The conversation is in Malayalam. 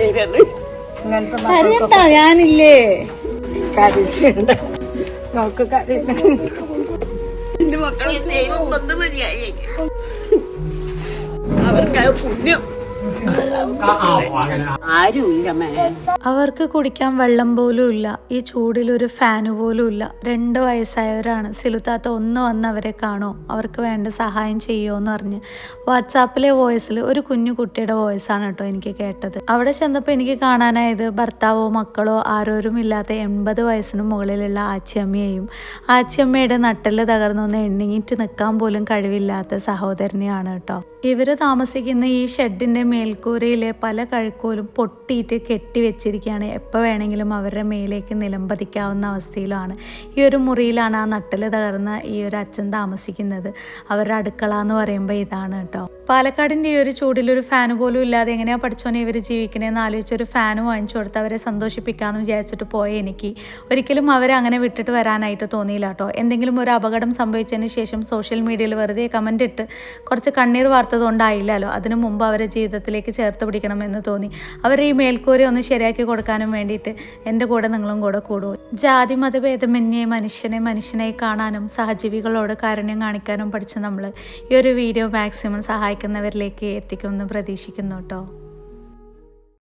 കരയിലാണ് ഇങ്ങനത്തെ കരയണ്ട ഞാനില്ലേ. കരയുന്നുണ്ട് നോക്ക് കരയുന്നുണ്ട് എന്റെ മക്കളെ ദൈവം വന്ന് മതിയായി അവർക്ക് ആ പുണ്യം. അവർക്ക് കുടിക്കാൻ വെള്ളം പോലും ഇല്ല. ഈ ചൂടിൽ ഒരു ഫാന് പോലും ഇല്ല. രണ്ട് വയസ്സായവരാണ്. സിലുത്താത്ത ഒന്ന് വന്ന് അവരെ കാണോ. അവർക്ക് വേണ്ട സഹായം ചെയ്യുമോ എന്ന് പറഞ്ഞ് വാട്സാപ്പിലെ വോയിസിൽ ഒരു കുഞ്ഞു കുട്ടിയുടെ വോയിസ് ആണ് കേട്ടോ എനിക്ക് കേട്ടത്. അവിടെ ചെന്നപ്പോൾ എനിക്ക് കാണാനായത് ഭർത്താവോ മക്കളോ ആരോരും ഇല്ലാത്ത എൺപത് വയസ്സിന് മുകളിലുള്ള ആച്ചിയമ്മയെയും ആച്ചിയമ്മയുടെ നട്ടൽ തകർന്നൊന്ന് എണ്ണിങ്ങിട്ട് നിൽക്കാൻ പോലും കഴിവില്ലാത്ത സഹോദരനെയാണ് കേട്ടോ. ഇവർ താമസിക്കുന്ന ഈ ഷെഡിന്റെ മേൽക്കൂരയിലെ പല കഴുക്കോലും പൊട്ടിയിട്ട് കെട്ടി വെച്ചിരിക്കുകയാണ്. എപ്പോൾ വേണമെങ്കിലും അവരുടെ മേലേക്ക് നിലംപതിക്കാവുന്ന അവസ്ഥയിലാണ്. ഈ ഒരു മുറിയിലാണ് ആ നട്ടൽ തകർന്ന ഈ ഒരു അച്ഛൻ താമസിക്കുന്നത്. അവരുടെ അടുക്കള എന്ന് പറയുമ്പോൾ ഇതാണ് കേട്ടോ. പാലക്കാടിന്റെ ഈ ഒരു ചൂടിൽ ഒരു ഫാൻ പോലും ഇല്ലാതെ എങ്ങനെയാണ് പഠിച്ചോനെ ഇവർ ജീവിക്കണേന്ന് ആലോചിച്ച് ഒരു ഫാൻ വാങ്ങിച്ചു കൊടുത്ത് അവരെ സന്തോഷിപ്പിക്കാമെന്ന് വിചാരിച്ചിട്ട് പോയ എനിക്ക്. ഒരിക്കലും അവരെ അങ്ങനെ വിട്ടിട്ട് വരാനായിട്ട് തോന്നിയില്ല കേട്ടോ. എന്തെങ്കിലും ഒരു അപകടം സംഭവിച്ചതിന് ശേഷം സോഷ്യൽ മീഡിയയിൽ വെറുതെ കമന്റ് ഇട്ട് കുറച്ച് കണ്ണീർ വാർത്തതുകൊണ്ടായില്ലല്ലോ അതിനു മുമ്പ് അവരെ ജീവിതത്തിലേക്ക് ചേർത്ത് പിടിക്കണമെന്ന് തോന്നി. അവരെ ഈ മേൽക്കൂര ഒന്ന് ശരിയാക്കി കൊടുക്കാനും വേണ്ടിയിട്ട് എന്റെ കൂടെ നിങ്ങളും കൂടെ കൂടും. ജാതി മതഭേദമന്യേ മനുഷ്യനെ മനുഷ്യനായി കാണാനും സഹജീവികളോട് കാരുണ്യം കാണിക്കാനും പഠിച്ച നമ്മൾ ഈ ഒരു വീഡിയോ മാക്സിമം സഹായിക്കുന്നവരിലേക്ക് എത്തിക്കുമെന്ന് പ്രതീക്ഷിക്കുന്നു കേട്ടോ.